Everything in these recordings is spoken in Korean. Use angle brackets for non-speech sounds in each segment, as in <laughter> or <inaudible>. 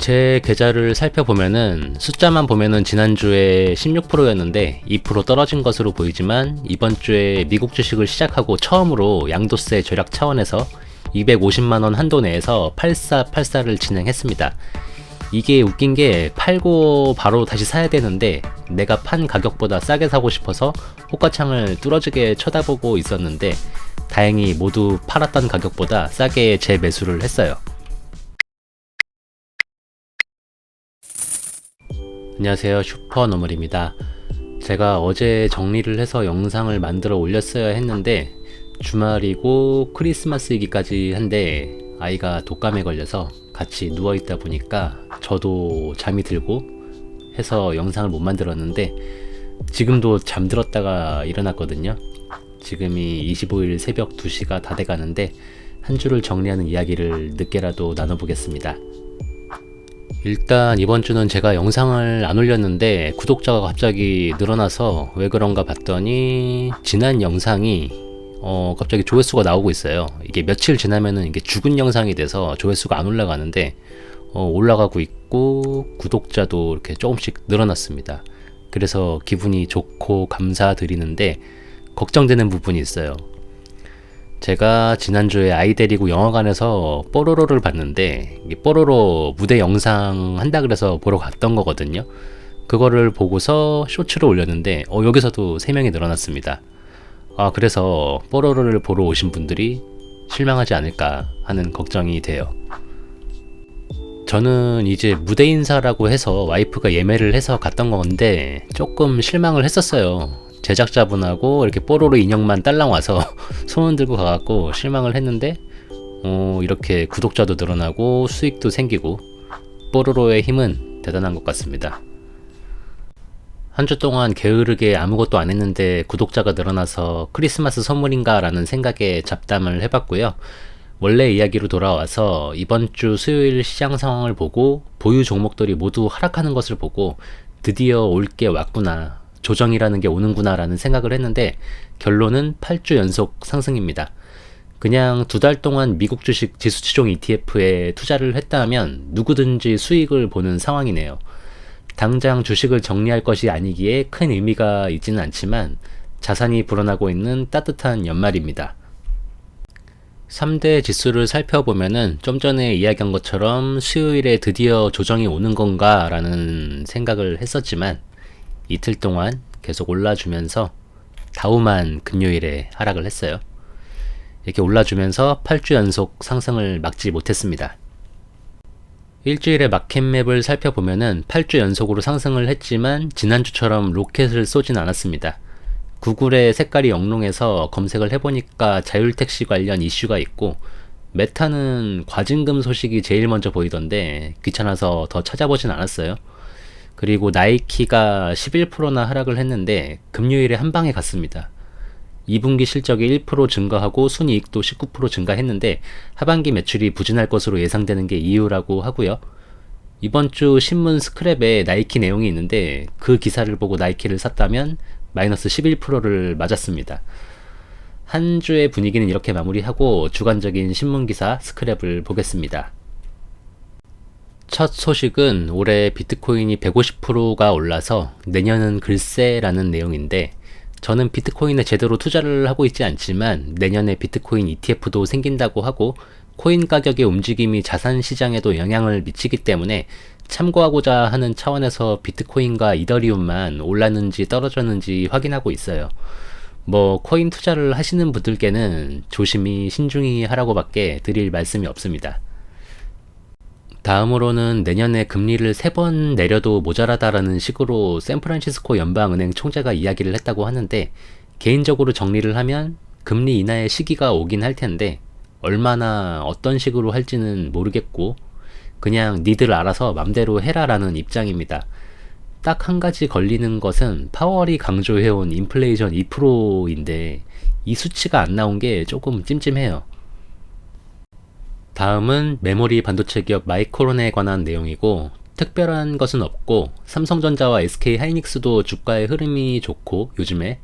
제 계좌를 살펴보면은 숫자만 보면은 지난주에 16%였는데 2% 떨어진 것으로 보이지만 이번 주에 미국 주식을 시작하고 처음으로 양도세 절약 차원에서 250만원 한도 내에서 8484를 진행했습니다. 이게 웃긴 게 팔고 바로 다시 사야 되는데 내가 판 가격보다 싸게 사고 싶어서 호가창을 뚫어지게 쳐다보고 있었는데 다행히 모두 팔았던 가격보다 싸게 재매수를 했어요. 안녕하세요. 슈퍼너멀입니다. 제가 어제 정리를 해서 영상을 만들어 올렸어야 했는데 주말이고 크리스마스이기까지 한데 아이가 독감에 걸려서 같이 누워있다 보니까 저도 잠이 들고 해서 영상을 못 만들었는데 지금도 잠들었다가 일어났거든요. 지금이 25일 새벽 2시가 다 돼가는데 한 주를 정리하는 이야기를 늦게라도 나눠보겠습니다 일단 이번 주는 제가 영상을 안 올렸는데 구독자가 갑자기 늘어나서 왜 그런가 봤더니 지난 영상이 어 갑자기 조회수가 나오고 있어요. 이게 며칠 지나면은 이게 죽은 영상이 돼서 조회수가 안 올라가는데 어 올라가고 있고 구독자도 이렇게 조금씩 늘어났습니다. 그래서 기분이 좋고 감사드리는데 걱정되는 부분이 있어요. 제가 지난주에 아이 데리고 영화관에서 뽀로로를 봤는데 이 뽀로로 무대 영상 한다 그래서 보러 갔던 거거든요. 그거를 보고서 쇼츠를 올렸는데 어, 여기서도 3명이 늘어났습니다. 아 그래서 뽀로로를 보러 오신 분들이 실망하지 않을까 하는 걱정이 돼요. 저는 이제 무대 인사라고 해서 와이프가 예매를 해서 갔던 건데 조금 실망을 했었어요. 제작자분하고 이렇게 뽀로로 인형만 딸랑 와서 <laughs> 손을 들고 가갖고 실망을 했는데 어, 이렇게 구독자도 늘어나고 수익도 생기고 뽀로로의 힘은 대단한 것 같습니다. 한 주 동안 게으르게 아무것도 안 했는데 구독자가 늘어나서 크리스마스 선물인가 라는 생각에 잡담을 해봤고요. 원래 이야기로 돌아와서 이번 주 수요일 시장 상황을 보고 보유 종목들이 모두 하락하는 것을 보고 드디어 올 게 왔구나 조정이라는 게 오는구나라는 생각을 했는데 결론은 8주 연속 상승입니다. 그냥 두 달 동안 미국 주식 지수치종 ETF에 투자를 했다면 누구든지 수익을 보는 상황이네요. 당장 주식을 정리할 것이 아니기에 큰 의미가 있지는 않지만 자산이 불어나고 있는 따뜻한 연말입니다. 3대 지수를 살펴보면은 좀 전에 이야기한 것처럼 수요일에 드디어 조정이 오는 건가 라는 생각을 했었지만 이틀 동안 계속 올라주면서 다우만 금요일에 하락을 했어요. 이렇게 올라주면서 8주 연속 상승을 막지 못했습니다. 일주일의 마켓맵을 살펴보면은 8주 연속으로 상승을 했지만 지난주처럼 로켓을 쏘진 않았습니다. 구글의 색깔이 영롱해서 검색을 해보니까 자율택시 관련 이슈가 있고 메타는 과징금 소식이 제일 먼저 보이던데 귀찮아서 더 찾아보진 않았어요. 그리고 나이키가 11%나 하락을 했는데 금요일에 한 방에 갔습니다. 2분기 실적이 1% 증가하고 순이익도 19% 증가했는데 하반기 매출이 부진할 것으로 예상되는 게 이유라고 하고요. 이번 주 신문 스크랩에 나이키 내용이 있는데 그 기사를 보고 나이키를 샀다면 마이너스 11%를 맞았습니다. 한 주의 분위기는 이렇게 마무리하고 주간적인 신문 기사 스크랩을 보겠습니다. 첫 소식은 올해 비트코인이 150%가 올라서 내년은 글쎄라는 내용인데 저는 비트코인에 제대로 투자를 하고 있지 않지만 내년에 비트코인 ETF도 생긴다고 하고 코인 가격의 움직임이 자산 시장에도 영향을 미치기 때문에 참고하고자 하는 차원에서 비트코인과 이더리움만 올랐는지 떨어졌는지 확인하고 있어요. 뭐 코인 투자를 하시는 분들께는 조심히 신중히 하라고 밖에 드릴 말씀이 없습니다. 다음으로는 내년에 금리를 세 번 내려도 모자라다라는 식으로 샌프란시스코 연방은행 총재가 이야기를 했다고 하는데 개인적으로 정리를 하면 금리 인하의 시기가 오긴 할 텐데 얼마나 어떤 식으로 할지는 모르겠고 그냥 니들 알아서 맘대로 해라라는 입장입니다. 딱 한 가지 걸리는 것은 파월이 강조해온 인플레이션 2%인데 이 수치가 안 나온 게 조금 찜찜해요. 다음은 메모리 반도체 기업 마이크론에 관한 내용이고 특별한 것은 없고 삼성전자와 SK 하이닉스도 주가의 흐름이 좋고 요즘에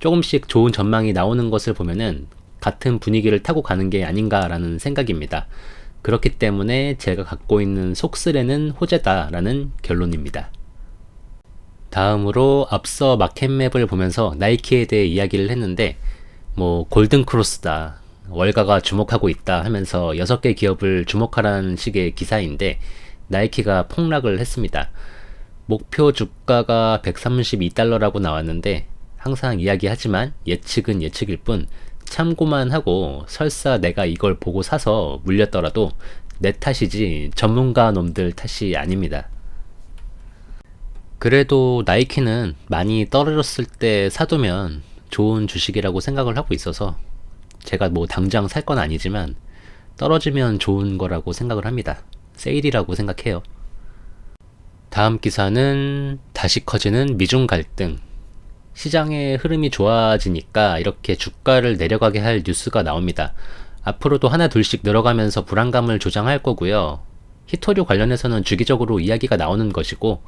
조금씩 좋은 전망이 나오는 것을 보면은 같은 분위기를 타고 가는 게 아닌가라는 생각입니다. 그렇기 때문에 제가 갖고 있는 속쓰레는 호재다라는 결론입니다. 다음으로 앞서 마켓맵을 보면서 나이키에 대해 이야기를 했는데 뭐 골든 크로스다. 월가가 주목하고 있다 하면서 6개 기업을 주목하라는 식의 기사인데 나이키가 폭락을 했습니다. 목표 주가가 132달러라고 나왔는데 항상 이야기하지만 예측은 예측일 뿐 참고만 하고 설사 내가 이걸 보고 사서 물렸더라도 내 탓이지 전문가 놈들 탓이 아닙니다. 그래도 나이키는 많이 떨어졌을 때 사두면 좋은 주식이라고 생각을 하고 있어서 제가 뭐 당장 살 건 아니지만 떨어지면 좋은 거라고 생각을 합니다. 세일이라고 생각해요. 다음 기사는 다시 커지는 미중 갈등. 시장의 흐름이 좋아지니까 이렇게 주가를 내려가게 할 뉴스가 나옵니다. 앞으로도 하나 둘씩 늘어가면서 불안감을 조장할 거고요. 히토류 관련해서는 주기적으로 이야기가 나오는 것이고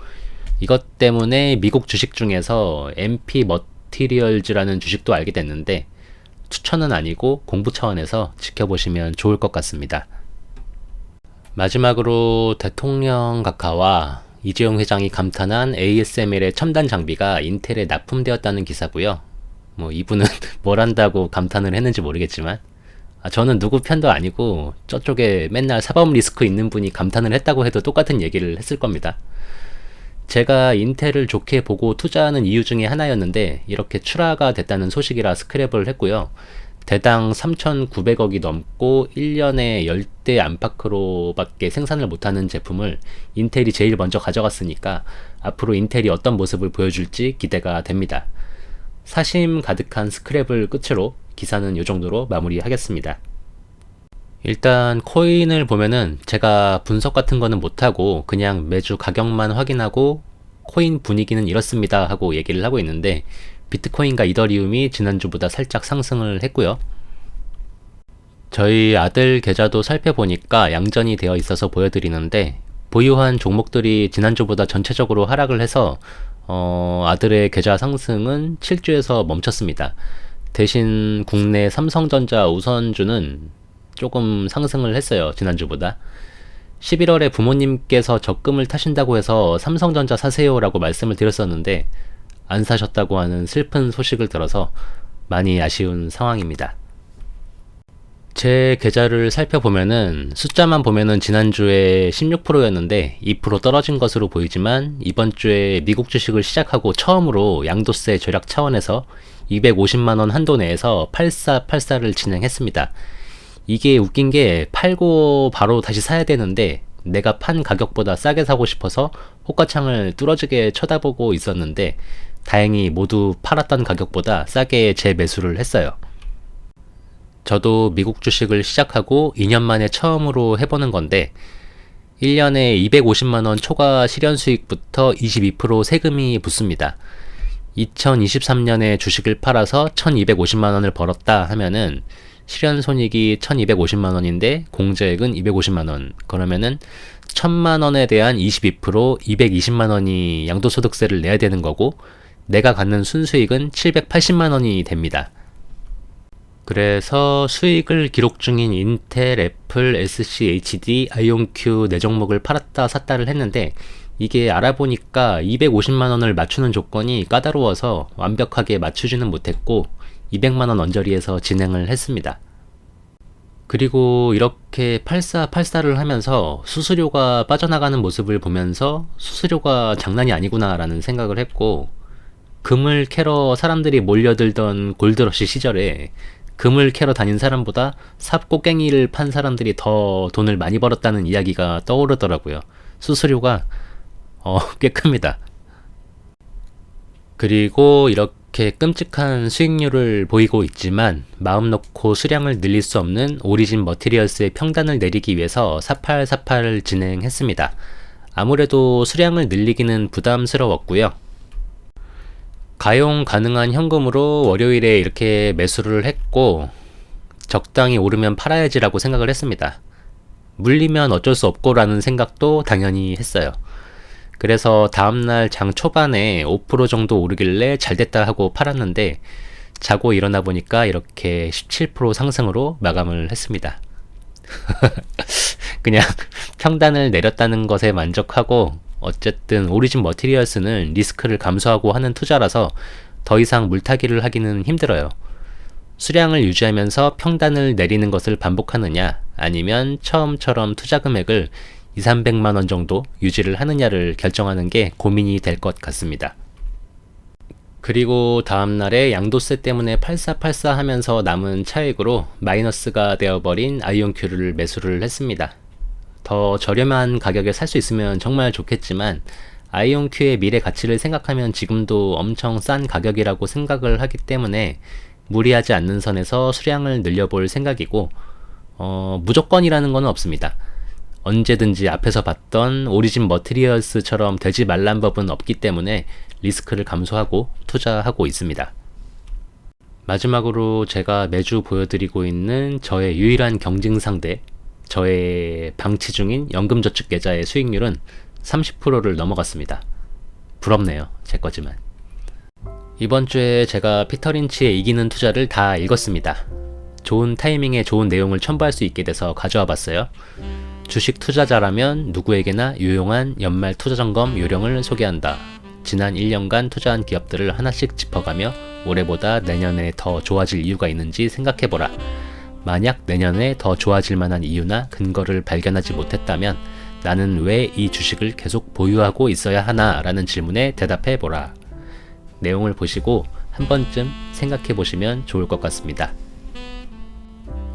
이것 때문에 미국 주식 중에서 MP 머티리얼즈라는 주식도 알게 됐는데 추천은 아니고 공부 차원에서 지켜보시면 좋을 것 같습니다. 마지막으로 대통령 각하와 이재용 회장이 감탄한 ASML의 첨단 장비가 인텔에 납품되었다는 기사고요. 뭐 이분은 <laughs> 뭘 한다고 감탄을 했는지 모르겠지만 아, 저는 누구 편도 아니고 저쪽에 맨날 사법 리스크 있는 분이 감탄을 했다고 해도 똑같은 얘기를 했을 겁니다. 제가 인텔을 좋게 보고 투자하는 이유 중에 하나였는데 이렇게 출하가 됐다는 소식이라 스크랩을 했고요. 대당 3,900억이 넘고 1년에 10대 안팎으로밖에 생산을 못하는 제품을 인텔이 제일 먼저 가져갔으니까 앞으로 인텔이 어떤 모습을 보여줄지 기대가 됩니다. 사심 가득한 스크랩을 끝으로 기사는 이 정도로 마무리하겠습니다. 일단 코인을 보면은 제가 분석 같은 거는 못하고 그냥 매주 가격만 확인하고 코인 분위기는 이렇습니다 하고 얘기를 하고 있는데 비트코인과 이더리움이 지난주보다 살짝 상승을 했고요. 저희 아들 계좌도 살펴보니까 양전이 되어 있어서 보여드리는데 보유한 종목들이 지난주보다 전체적으로 하락을 해서 어, 아들의 계좌 상승은 7주에서 멈췄습니다. 대신 국내 삼성전자 우선주는 조금 상승을 했어요. 지난주보다. 11월에 부모님께서 적금을 타신다고 해서 삼성전자 사세요라고 말씀을 드렸었는데 안 사셨다고 하는 슬픈 소식을 들어서 많이 아쉬운 상황입니다. 제 계좌를 살펴보면은 숫자만 보면은 지난주에 16%였는데 2% 떨어진 것으로 보이지만 이번 주에 미국 주식을 시작하고 처음으로 양도세 절약 차원에서 250만 원 한도 내에서 8484를 진행했습니다. 이게 웃긴 게 팔고 바로 다시 사야 되는데 내가 판 가격보다 싸게 사고 싶어서 호가창을 뚫어지게 쳐다보고 있었는데 다행히 모두 팔았던 가격보다 싸게 재매수를 했어요. 저도 미국 주식을 시작하고 2년 만에 처음으로 해보는 건데 1년에 250만원 초과 실현 수익부터 22% 세금이 붙습니다. 2023년에 주식을 팔아서 1250만원을 벌었다 하면은 실현 손익이 1250만 원인데 공제액은 250만 원. 그러면은 1000만 원에 대한 22% 220만 원이 양도소득세를 내야 되는 거고 내가 갖는 순수익은 780만 원이 됩니다. 그래서 수익을 기록 중인 인텔, 애플, SCHD, 아이온큐 네 종목을 팔았다 샀다를 했는데 이게 알아보니까 250만 원을 맞추는 조건이 까다로워서 완벽하게 맞추지는 못했고 200만원 언저리에서 진행을 했습니다. 그리고 이렇게 8484를 하면서 수수료가 빠져나가는 모습을 보면서 수수료가 장난이 아니구나라는 생각을 했고 금을 캐러 사람들이 몰려들던 골드러시 시절에 금을 캐러 다닌 사람보다 삽곡갱이를 판 사람들이 더 돈을 많이 벌었다는 이야기가 떠오르더라고요. 수수료가 어, <laughs> 꽤 큽니다. 그리고 이렇게 이렇게 끔찍한 수익률을 보이고 있지만 마음 놓고 수량을 늘릴 수 없는 오리진 머티리얼스의 평단을 내리기 위해서 4848을 진행했습니다. 아무래도 수량을 늘리기는 부담스러웠고요. 가용 가능한 현금으로 월요일에 이렇게 매수를 했고 적당히 오르면 팔아야지라고 생각을 했습니다. 물리면 어쩔 수 없고라는 생각도 당연히 했어요. 그래서 다음날 장 초반에 5% 정도 오르길래 잘 됐다 하고 팔았는데 자고 일어나 보니까 이렇게 17% 상승으로 마감을 했습니다. <laughs> 그냥 평단을 내렸다는 것에 만족하고 어쨌든 오리진 머티리얼스는 리스크를 감수하고 하는 투자라서 더 이상 물타기를 하기는 힘들어요. 수량을 유지하면서 평단을 내리는 것을 반복하느냐 아니면 처음처럼 투자 금액을 2, 300만 원 정도 유지를 하느냐를 결정하는 게 고민이 될 것 같습니다. 그리고 다음날에 양도세 때문에 8484 하면서 남은 차익으로 마이너스가 되어버린 아이온큐를 매수를 했습니다. 더 저렴한 가격에 살 수 있으면 정말 좋겠지만 아이온큐의 미래 가치를 생각하면 지금도 엄청 싼 가격이라고 생각을 하기 때문에 무리하지 않는 선에서 수량을 늘려볼 생각이고 어, 무조건이라는 건 없습니다. 언제든지 앞에서 봤던 오리진 머티리얼스처럼 되지 말란 법은 없기 때문에 리스크를 감소하고 투자하고 있습니다. 마지막으로 제가 매주 보여드리고 있는 저의 유일한 경쟁 상대, 저의 방치 중인 연금저축 계좌의 수익률은 30%를 넘어갔습니다. 부럽네요. 제 거지만. 이번 주에 제가 피터 린치의 이기는 투자를 다 읽었습니다. 좋은 타이밍에 좋은 내용을 첨부할 수 있게 돼서 가져와 봤어요. 주식 투자자라면 누구에게나 유용한 연말 투자 점검 요령을 소개한다. 지난 1년간 투자한 기업들을 하나씩 짚어가며 올해보다 내년에 더 좋아질 이유가 있는지 생각해보라. 만약 내년에 더 좋아질 만한 이유나 근거를 발견하지 못했다면 나는 왜 이 주식을 계속 보유하고 있어야 하나? 라는 질문에 대답해 보라. 내용을 보시고 한 번쯤 생각해 보시면 좋을 것 같습니다.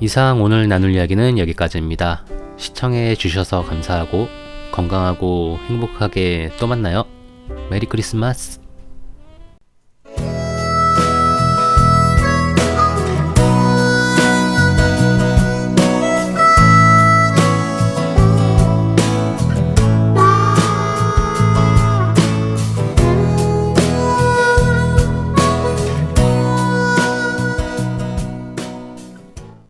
이상 오늘 나눌 이야기는 여기까지입니다. 시청해 주셔서 감사하고 건강하고 행복하게 또 만나요. 메리 크리스마스!